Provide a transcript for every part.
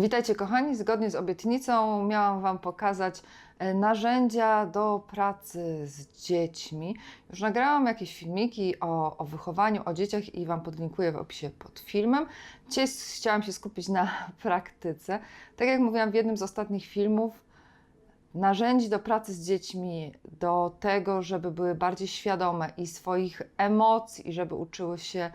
Witajcie kochani, zgodnie z obietnicą miałam Wam pokazać e, narzędzia do pracy z dziećmi. Już nagrałam jakieś filmiki o, o wychowaniu, o dzieciach i Wam podlinkuję w opisie pod filmem. Dzisiaj chciałam się skupić na praktyce. Tak jak mówiłam w jednym z ostatnich filmów, narzędzi do pracy z dziećmi, do tego, żeby były bardziej świadome i swoich emocji, żeby uczyły się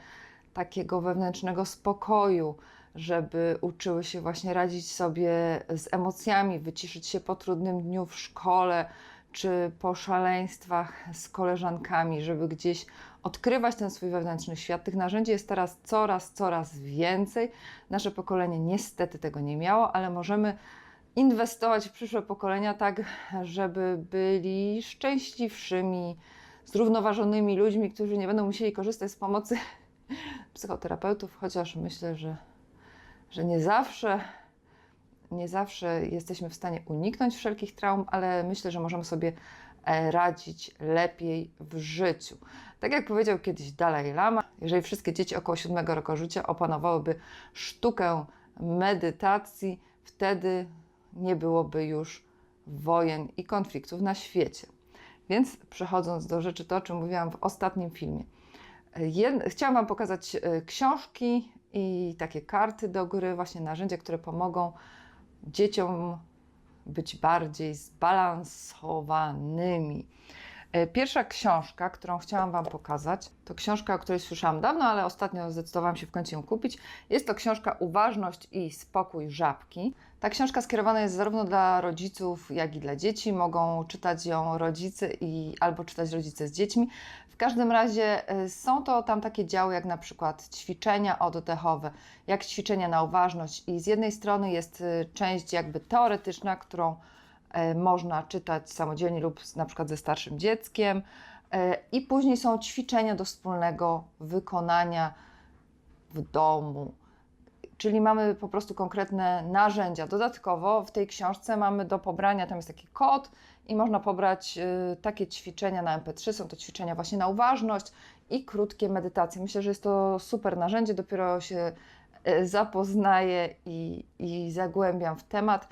takiego wewnętrznego spokoju, żeby uczyły się właśnie radzić sobie z emocjami, wyciszyć się po trudnym dniu w szkole czy po szaleństwach z koleżankami, żeby gdzieś odkrywać ten swój wewnętrzny świat. Tych narzędzi jest teraz coraz, coraz więcej. Nasze pokolenie niestety tego nie miało, ale możemy inwestować w przyszłe pokolenia tak, żeby byli szczęśliwszymi, zrównoważonymi ludźmi, którzy nie będą musieli korzystać z pomocy psychoterapeutów, chociaż myślę, że, że nie zawsze nie zawsze jesteśmy w stanie uniknąć wszelkich traum, ale myślę, że możemy sobie e, radzić lepiej w życiu. Tak jak powiedział kiedyś Dalai Lama, jeżeli wszystkie dzieci około 7 roku życia opanowałyby sztukę medytacji, wtedy nie byłoby już wojen i konfliktów na świecie. Więc przechodząc do rzeczy, to o czym mówiłam w ostatnim filmie. Jed... Chciałam Wam pokazać e, książki i takie karty do gry, właśnie narzędzia, które pomogą dzieciom być bardziej zbalansowanymi. E, Pierwsza książka, którą chciałam Wam pokazać, to książka, o której słyszałam dawno, ale ostatnio zdecydowałam się w końcu ją kupić. Jest to książka Uważność i spokój żabki. Ta książka skierowana jest zarówno dla rodziców, jak i dla dzieci. Mogą czytać ją rodzice i albo czytać rodzice z dziećmi. W każdym razie y, są to tam takie działy, jak na przykład ćwiczenia oddechowe, jak ćwiczenia na uważność. I z jednej strony jest y, część jakby teoretyczna, którą można czytać samodzielnie lub na przykład ze starszym dzieckiem. E, I później są ćwiczenia do wspólnego wykonania w domu. Czyli mamy po prostu konkretne narzędzia. Dodatkowo w tej książce mamy do pobrania, tam jest taki kod i można pobrać y, takie ćwiczenia na MP3. Są to ćwiczenia właśnie na uważność i krótkie medytacje. Myślę, że jest to super narzędzie. Dopiero się zapoznaję i, i zagłębiam w temat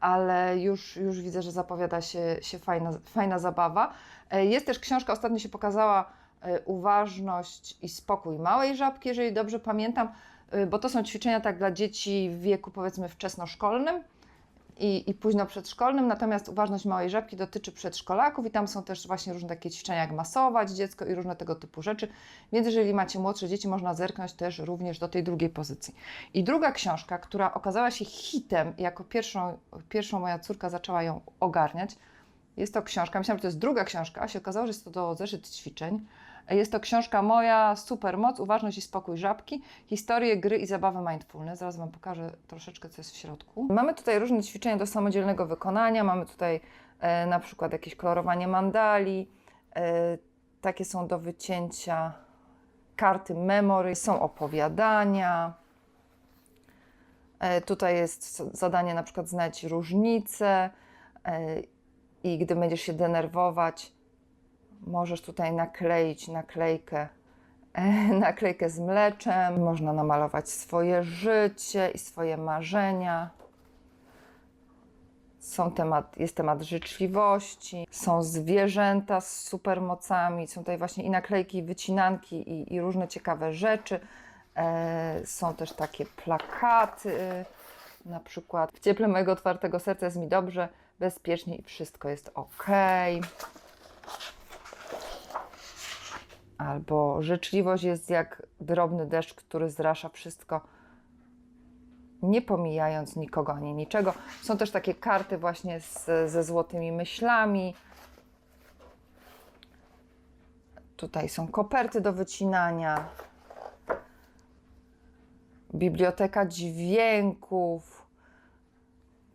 ale już, już widzę, że zapowiada się, się fajna, fajna zabawa. E, Jest też książka, ostatnio się pokazała e, Uważność i spokój małej żabki, jeżeli dobrze pamiętam, e, bo to są ćwiczenia tak dla dzieci w wieku powiedzmy wczesnoszkolnym i, i późno przedszkolnym, natomiast uważność małej żabki dotyczy przedszkolaków i tam są też właśnie różne takie ćwiczenia, jak masować dziecko i różne tego typu rzeczy, więc jeżeli macie młodsze dzieci, można zerknąć też również do tej drugiej pozycji. I druga książka, która okazała się hitem, jako pierwszą, pierwszą moja córka zaczęła ją ogarniać, jest to książka, myślałam, że to jest druga książka, a się okazało, że jest to do zeszyt ćwiczeń. Jest to książka Moja Supermoc, Uważność i Spokój Żabki, Historie, gry i zabawy mindfulness. Zaraz Wam pokażę troszeczkę, co jest w środku. Mamy tutaj różne ćwiczenia do samodzielnego wykonania. Mamy tutaj e, na przykład jakieś kolorowanie mandali. E, takie są do wycięcia karty memory. Są opowiadania. E, tutaj jest zadanie na przykład znać różnice e, i gdy będziesz się denerwować, możesz tutaj nakleić naklejkę, naklejkę z mleczem. Można namalować swoje życie i swoje marzenia. Są temat, jest temat życzliwości, są zwierzęta z supermocami, są tutaj właśnie i naklejki, i wycinanki, i, i różne ciekawe rzeczy. E, są też takie plakaty, na przykład w cieple mojego otwartego serca jest mi dobrze, bezpiecznie i wszystko jest ok. Albo życzliwość jest jak drobny deszcz, który zrasza wszystko, nie pomijając nikogo ani niczego. Są też takie karty właśnie z, ze złotymi myślami. Tutaj są koperty do wycinania. Biblioteka dźwięków.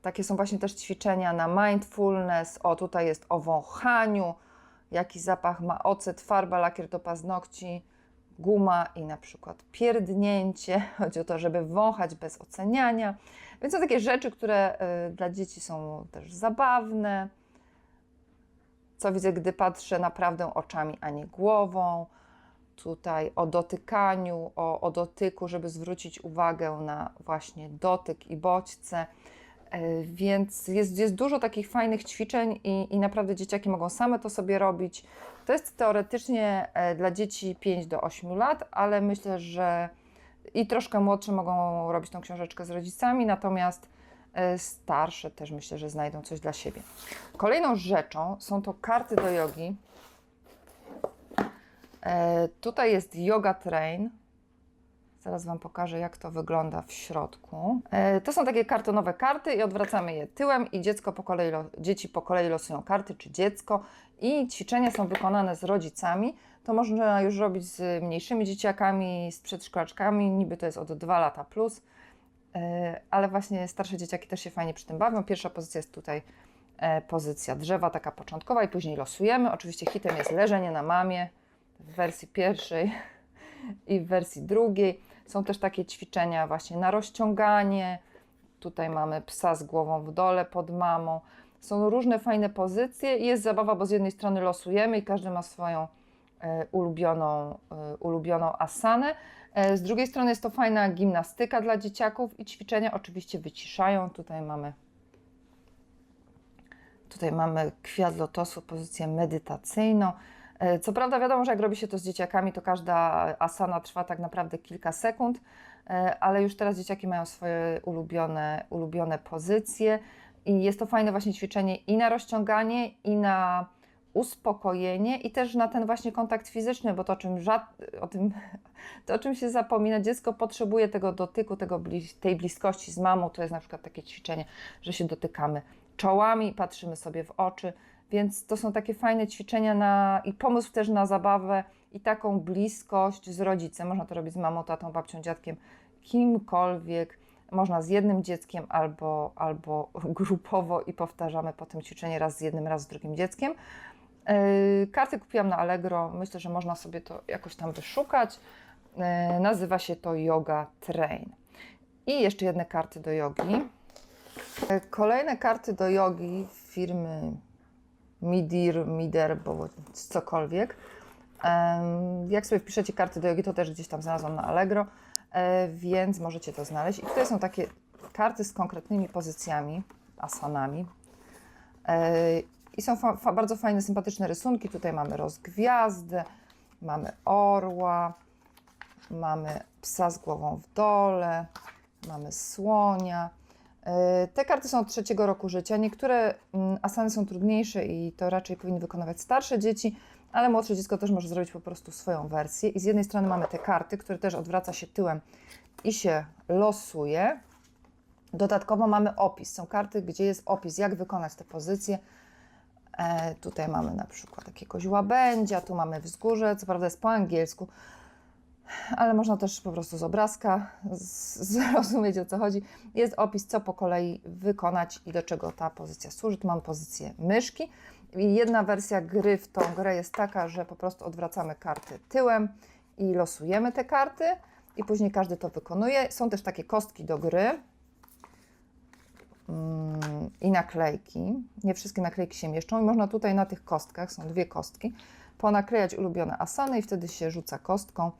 Takie są właśnie też ćwiczenia na mindfulness. O, tutaj jest o wąchaniu. Jaki zapach ma ocet, farba, lakier do paznokci, guma i na przykład pierdnięcie. Chodzi o to, żeby wąchać bez oceniania. Więc są takie rzeczy, które y, dla dzieci są też zabawne. Co widzę, gdy patrzę naprawdę oczami, a nie głową. tutaj o dotykaniu, o, o dotyku, żeby zwrócić uwagę na właśnie dotyk i bodźce. E, Więc jest, jest dużo takich fajnych ćwiczeń i, i naprawdę dzieciaki mogą same to sobie robić. To jest teoretycznie e, dla dzieci 5 do 8 lat, ale myślę, że i troszkę młodsze mogą robić tą książeczkę z rodzicami, natomiast e, starsze też myślę, że znajdą coś dla siebie. Kolejną rzeczą są to karty do jogi. Tutaj jest Yoga Train. Zaraz Wam pokażę, jak to wygląda w środku. E, to są takie kartonowe karty i odwracamy je tyłem i dziecko po kolei, dzieci po kolei losują karty, czy dziecko. I ćwiczenia są wykonane z rodzicami. To można już robić z mniejszymi dzieciakami, z przedszkolaczkami, niby to jest od 2 lata plus. E, ale właśnie starsze dzieciaki też się fajnie przy tym bawią. Pierwsza pozycja jest tutaj e, pozycja drzewa, taka początkowa i później losujemy. Oczywiście hitem jest leżenie na mamie w wersji pierwszej i w wersji drugiej. Są też takie ćwiczenia właśnie na rozciąganie. Tutaj mamy psa z głową w dole pod mamą. Są różne fajne pozycje i jest zabawa, bo z jednej strony losujemy i każdy ma swoją e, ulubioną, e, ulubioną asanę. E, z drugiej strony jest to fajna gimnastyka dla dzieciaków i ćwiczenia oczywiście wyciszają. Tutaj mamy Tutaj mamy kwiat lotosu, pozycję medytacyjną. E, Co prawda wiadomo, że jak robi się to z dzieciakami, to każda asana trwa tak naprawdę kilka sekund, e, ale już teraz dzieciaki mają swoje ulubione, ulubione pozycje i jest to fajne właśnie ćwiczenie i na rozciąganie, i na uspokojenie, i też na ten właśnie kontakt fizyczny, bo to o czym, o tym, to, o czym się zapomina, dziecko potrzebuje tego dotyku, tego, tej bliskości z mamą. To jest na przykład takie ćwiczenie, że się dotykamy czołami, patrzymy sobie w oczy, więc to są takie fajne ćwiczenia na, i pomysł też na zabawę i taką bliskość z rodzicem. Można to robić z mamą, tatą, babcią, dziadkiem, kimkolwiek. Można z jednym dzieckiem albo, albo grupowo i powtarzamy potem ćwiczenie raz z jednym, raz z drugim dzieckiem. Yy, Karty kupiłam na Allegro. Myślę, że można sobie to jakoś tam wyszukać. Yy, Nazywa się to Yoga Train. I jeszcze jedne karty do jogi. Yy, Kolejne karty do jogi firmy Midir, Mider, bo cokolwiek. Jak sobie wpiszecie karty do jogi, to też gdzieś tam znalazłam na Allegro, e, więc możecie to znaleźć. I tutaj są takie karty z konkretnymi pozycjami, asanami. E, I są fa- fa- bardzo fajne, sympatyczne rysunki. Tutaj mamy rozgwiazdę, mamy orła, mamy psa z głową w dole, mamy słonia. E, Te karty są od trzeciego roku życia. Niektóre mm, asany są trudniejsze i to raczej powinny wykonywać starsze dzieci, ale młodsze dziecko też może zrobić po prostu swoją wersję. I z jednej strony mamy te karty, które też odwraca się tyłem i się losuje. Dodatkowo mamy opis. Są karty, gdzie jest opis, jak wykonać te pozycje. E, tutaj mamy na przykład jakiegoś łabędzia, tu mamy wzgórze, co prawda jest po angielsku, ale można też po prostu z obrazka zrozumieć o co chodzi. Jest opis, co po kolei wykonać i do czego ta pozycja służy. Tu mam pozycję myszki. I jedna wersja gry w tą grę jest taka, że po prostu odwracamy karty tyłem i losujemy te karty, i później każdy to wykonuje. Są też takie kostki do gry mm, i naklejki. Nie wszystkie naklejki się mieszczą, i można tutaj na tych kostkach, są dwie kostki, ponaklejać ulubione asany, i wtedy się rzuca kostką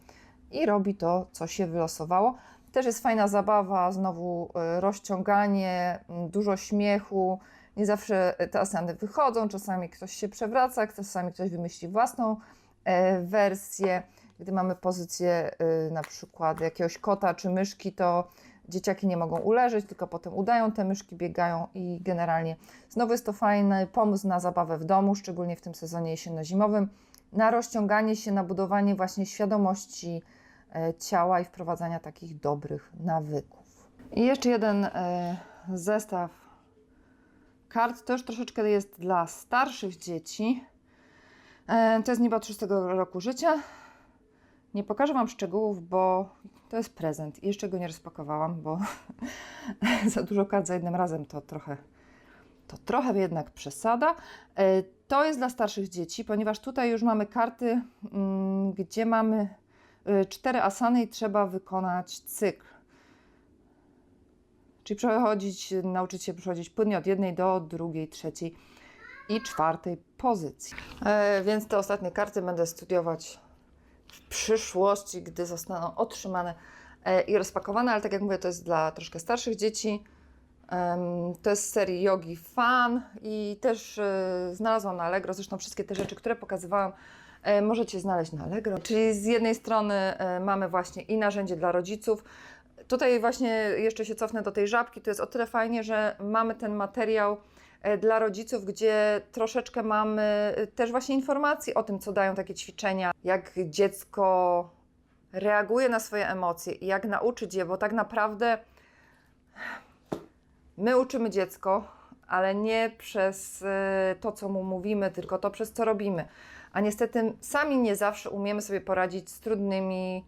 i robi to, co się wylosowało. Też jest fajna zabawa, znowu y, rozciąganie, dużo śmiechu. Nie zawsze te asany wychodzą, czasami ktoś się przewraca, czasami ktoś wymyśli własną e, wersję. Gdy mamy pozycję na przykład jakiegoś kota czy myszki, to dzieciaki nie mogą uleżeć, tylko potem udają te myszki, biegają i generalnie znowu jest to fajny pomysł na zabawę w domu, szczególnie w tym sezonie jesienno-zimowym, na rozciąganie się, na budowanie właśnie świadomości e, ciała i wprowadzania takich dobrych nawyków. I jeszcze jeden e, zestaw kart, już troszeczkę jest dla starszych dzieci. E, to jest niby od 6 roku życia. Nie pokażę Wam szczegółów, bo to jest prezent i jeszcze go nie rozpakowałam, bo za dużo kart za jednym razem to trochę, to trochę jednak przesada. To jest dla starszych dzieci, ponieważ tutaj już mamy karty, mm, gdzie mamy y, cztery asany i trzeba wykonać cykl. Czyli przechodzić, nauczyć się przechodzić płynnie od jednej do drugiej, trzeciej i czwartej pozycji. E, więc te ostatnie karty będę studiować w przyszłości, gdy zostaną otrzymane e, i rozpakowane, ale tak jak mówię, to jest dla troszkę starszych dzieci. To jest z serii Yogi Fan i też e, znalazłam na Allegro, zresztą wszystkie te rzeczy, które pokazywałam, e, możecie znaleźć na Allegro. Czyli z jednej strony e, mamy właśnie i narzędzie dla rodziców, Tutaj właśnie jeszcze się cofnę do tej żabki. To jest o tyle fajnie, że mamy ten materiał dla rodziców, gdzie troszeczkę mamy też właśnie informacji o tym, co dają takie ćwiczenia, jak dziecko reaguje na swoje emocje i jak nauczyć je, bo tak naprawdę my uczymy dziecko, ale nie przez e, to, co mu mówimy, tylko to, przez co robimy. A niestety sami nie zawsze umiemy sobie poradzić z trudnymi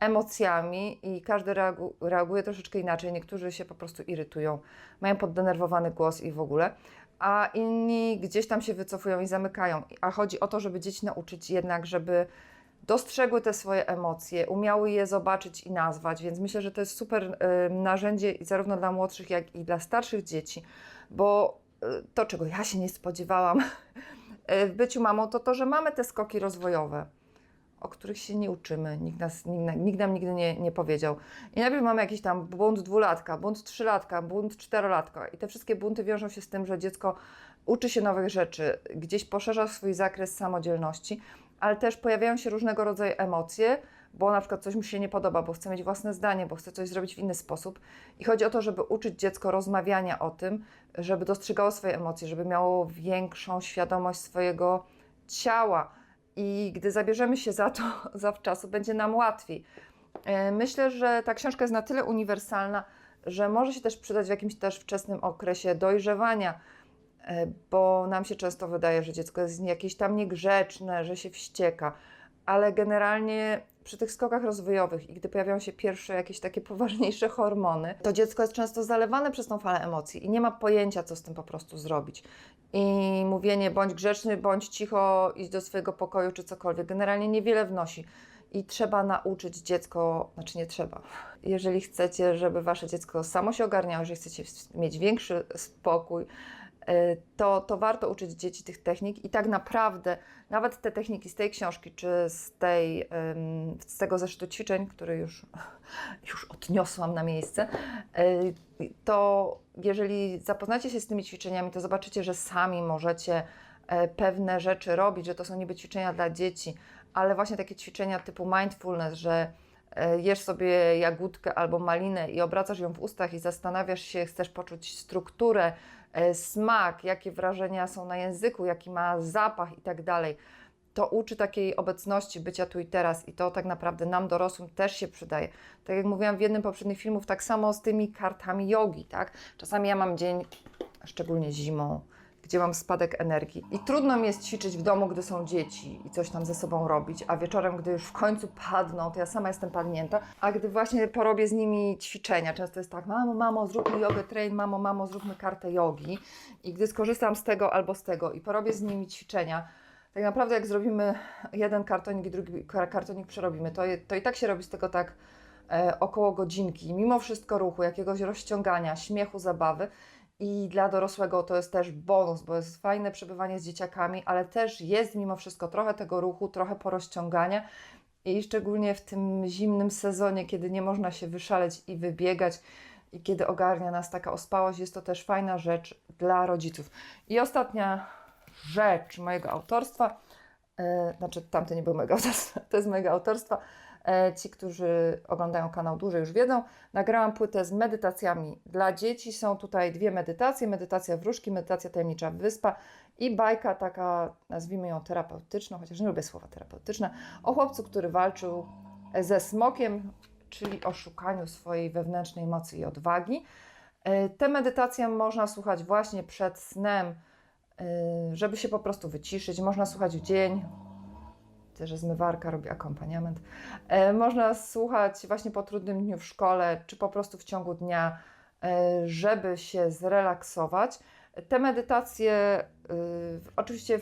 emocjami i każdy reagu- reaguje troszeczkę inaczej. Niektórzy się po prostu irytują, mają poddenerwowany głos i w ogóle, a inni gdzieś tam się wycofują i zamykają. A chodzi o to, żeby dzieci nauczyć jednak, żeby dostrzegły te swoje emocje, umiały je zobaczyć i nazwać, więc myślę, że to jest super y, narzędzie zarówno dla młodszych, jak i dla starszych dzieci, bo y, to, czego ja się nie spodziewałam y, w byciu mamą, to to, że mamy te skoki rozwojowe o których się nie uczymy, nikt, nas, nikt nam nigdy nie, nie powiedział. I najpierw mamy jakiś tam bunt dwulatka, bunt trzylatka, bunt czterolatka i te wszystkie bunty wiążą się z tym, że dziecko uczy się nowych rzeczy, gdzieś poszerza swój zakres samodzielności, ale też pojawiają się różnego rodzaju emocje, bo na przykład coś mu się nie podoba, bo chce mieć własne zdanie, bo chce coś zrobić w inny sposób. I chodzi o to, żeby uczyć dziecko rozmawiania o tym, żeby dostrzegało swoje emocje, żeby miało większą świadomość swojego ciała, i gdy zabierzemy się za to zawczasu, będzie nam łatwiej. E, Myślę, że ta książka jest na tyle uniwersalna, że może się też przydać w jakimś też wczesnym okresie dojrzewania, bo nam się często wydaje, że dziecko jest jakieś tam niegrzeczne, że się wścieka, ale generalnie przy tych skokach rozwojowych i gdy pojawiają się pierwsze jakieś takie poważniejsze hormony, to dziecko jest często zalewane przez tą falę emocji i nie ma pojęcia, co z tym po prostu zrobić. I mówienie bądź grzeczny, bądź cicho, idź do swojego pokoju czy cokolwiek, generalnie niewiele wnosi. I trzeba nauczyć dziecko, znaczy nie trzeba. Jeżeli chcecie, żeby wasze dziecko samo się ogarniało, jeżeli chcecie mieć większy spokój, to, to warto uczyć dzieci tych technik i tak naprawdę nawet te techniki z tej książki, czy z, tej, z tego zeszytu ćwiczeń, który już, już odniosłam na miejsce, y, to jeżeli zapoznacie się z tymi ćwiczeniami, to zobaczycie, że sami możecie e, pewne rzeczy robić, że to są niby ćwiczenia dla dzieci, ale właśnie takie ćwiczenia typu mindfulness, że e, jesz sobie jagódkę albo malinę i obracasz ją w ustach i zastanawiasz się, chcesz poczuć strukturę, e, smak, jakie wrażenia są na języku, jaki ma zapach i tak dalej. To uczy takiej obecności, bycia tu i teraz i to tak naprawdę nam dorosłym też się przydaje. Tak jak mówiłam w jednym poprzednich filmów, tak samo z tymi kartami jogi, tak? Czasami ja mam dzień, szczególnie zimą, gdzie mam spadek energii. I trudno mi jest ćwiczyć w domu, gdy są dzieci i coś tam ze sobą robić, a wieczorem, gdy już w końcu padną, to ja sama jestem padnięta, a gdy właśnie porobię z nimi ćwiczenia, często jest tak, mamo, mamo, zróbmy jogę train, mamo, mamo, zróbmy kartę jogi i gdy skorzystam z tego albo z tego i porobię z nimi ćwiczenia, tak naprawdę jak zrobimy jeden kartonik i drugi kar- kartonik przerobimy, to, to i tak się robi z tego tak e, około godzinki, mimo wszystko ruchu, jakiegoś rozciągania, śmiechu, zabawy. I dla dorosłego to jest też bonus, bo jest fajne przebywanie z dzieciakami, ale też jest mimo wszystko trochę tego ruchu, trochę porozciągania. I szczególnie w tym zimnym sezonie, kiedy nie można się wyszaleć i wybiegać, i kiedy ogarnia nas taka ospałość, jest to też fajna rzecz dla rodziców. I ostatnia rzecz mojego autorstwa, e, znaczy tamte nie były mojego autorstwa, to jest mojego autorstwa. E, ci, którzy oglądają kanał dłużej już wiedzą, nagrałam płytę z medytacjami dla dzieci. Są tutaj dwie medytacje, medytacja wróżki, medytacja tajemnicza wyspa i bajka taka, nazwijmy ją terapeutyczną, chociaż nie lubię słowa terapeutyczne, o chłopcu, który walczył ze smokiem, czyli o szukaniu swojej wewnętrznej mocy i odwagi. E, Te medytacje można słuchać właśnie przed snem, y, żeby się po prostu wyciszyć. Można słuchać w dzień, też zmywarka robi akompaniament. E, Można słuchać właśnie po trudnym dniu w szkole, czy po prostu w ciągu dnia, e, żeby się zrelaksować. Te medytacje, y, oczywiście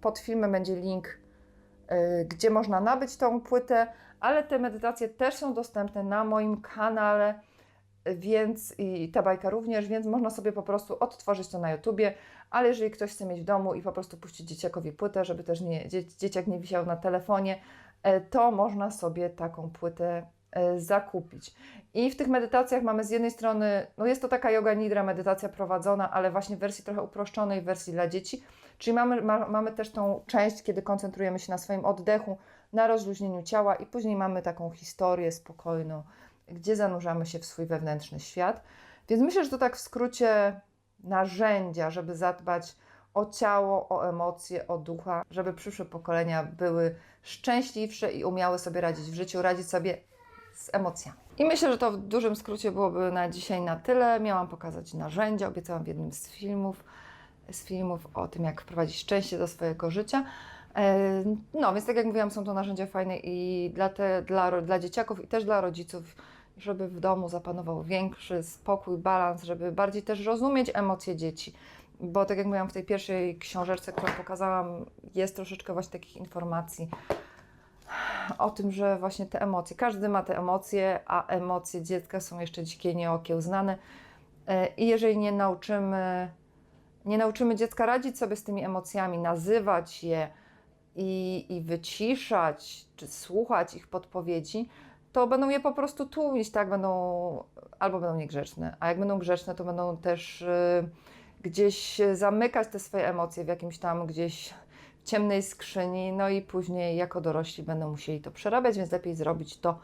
pod filmem będzie link, gdzie można nabyć tą płytę, ale te medytacje też są dostępne na moim kanale więc i ta bajka również, więc można sobie po prostu odtworzyć to na YouTubie, ale jeżeli ktoś chce mieć w domu i po prostu puścić dzieciakowi płytę, żeby też nie, dzie, dzieciak nie wisiał na telefonie, e, to można sobie taką płytę e, zakupić. I w tych medytacjach mamy z jednej strony, no jest to taka yoga nidra, medytacja prowadzona, ale właśnie w wersji trochę uproszczonej, w wersji dla dzieci. Czyli mamy, ma, mamy też tą część, kiedy koncentrujemy się na swoim oddechu, na rozluźnieniu ciała i później mamy taką historię spokojną, gdzie zanurzamy się w swój wewnętrzny świat. Więc myślę, że to tak w skrócie narzędzia, żeby zadbać o ciało, o emocje, o ducha, żeby przyszłe pokolenia były szczęśliwsze i umiały sobie radzić w życiu, radzić sobie z emocjami. I myślę, że to w dużym skrócie byłoby na dzisiaj na tyle. Miałam pokazać narzędzia, obiecałam w jednym z filmów, z filmów o tym, jak wprowadzić szczęście do swojego życia. E, No, więc tak jak mówiłam, są to narzędzia fajne i dla, te, dla, dla dzieciaków, i też dla rodziców, żeby w domu zapanował większy spokój, balans, żeby bardziej też rozumieć emocje dzieci. Bo tak jak mówiłam w tej pierwszej książeczce, którą pokazałam, jest troszeczkę właśnie takich informacji o tym, że właśnie te emocje, każdy ma te emocje, a emocje dziecka są jeszcze dzikie, nieokiełznane. E, I jeżeli nie nauczymy, nie nauczymy dziecka radzić sobie z tymi emocjami, nazywać je i, i wyciszać, czy słuchać ich podpowiedzi, to będą je po prostu tłumić, tak? Będą albo będą niegrzeczne, a jak będą grzeczne, to będą też y, gdzieś zamykać te swoje emocje w jakimś tam gdzieś ciemnej skrzyni, no i później jako dorośli będą musieli to przerabiać, więc lepiej zrobić to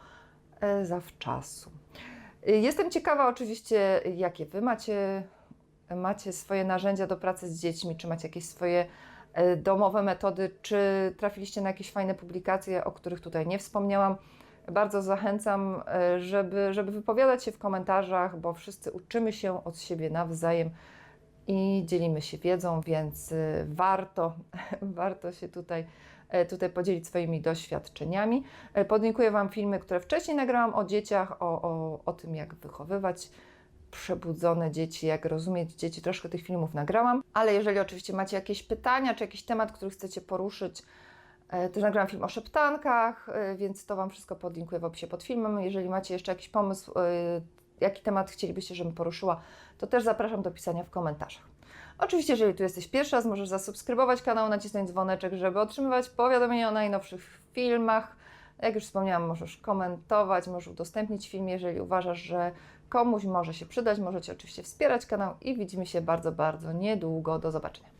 e, zawczasu. Y, Jestem ciekawa oczywiście, jakie Wy macie, macie swoje narzędzia do pracy z dziećmi, czy macie jakieś swoje e, domowe metody, czy trafiliście na jakieś fajne publikacje, o których tutaj nie wspomniałam. Bardzo zachęcam, e, żeby, żeby wypowiadać się w komentarzach, bo wszyscy uczymy się od siebie nawzajem i dzielimy się wiedzą, więc y, warto, warto się tutaj, e, tutaj podzielić swoimi doświadczeniami. E, Podlinkuję Wam filmy, które wcześniej nagrałam o dzieciach, o, o, o tym, jak wychowywać przebudzone dzieci, jak rozumieć dzieci. Troszkę tych filmów nagrałam, ale jeżeli oczywiście macie jakieś pytania, czy jakiś temat, który chcecie poruszyć, e, też nagrałam film o szeptankach, e, więc to Wam wszystko podlinkuję w opisie pod filmem. Jeżeli macie jeszcze jakiś pomysł, e, jaki temat chcielibyście, żebym poruszyła, to też zapraszam do pisania w komentarzach. Oczywiście, jeżeli tu jesteś pierwszy raz, możesz zasubskrybować kanał, nacisnąć dzwoneczek, żeby otrzymywać powiadomienia o najnowszych filmach. Jak już wspomniałam, możesz komentować, możesz udostępnić film, jeżeli uważasz, że komuś może się przydać. Możecie oczywiście wspierać kanał i widzimy się bardzo, bardzo niedługo. Do zobaczenia.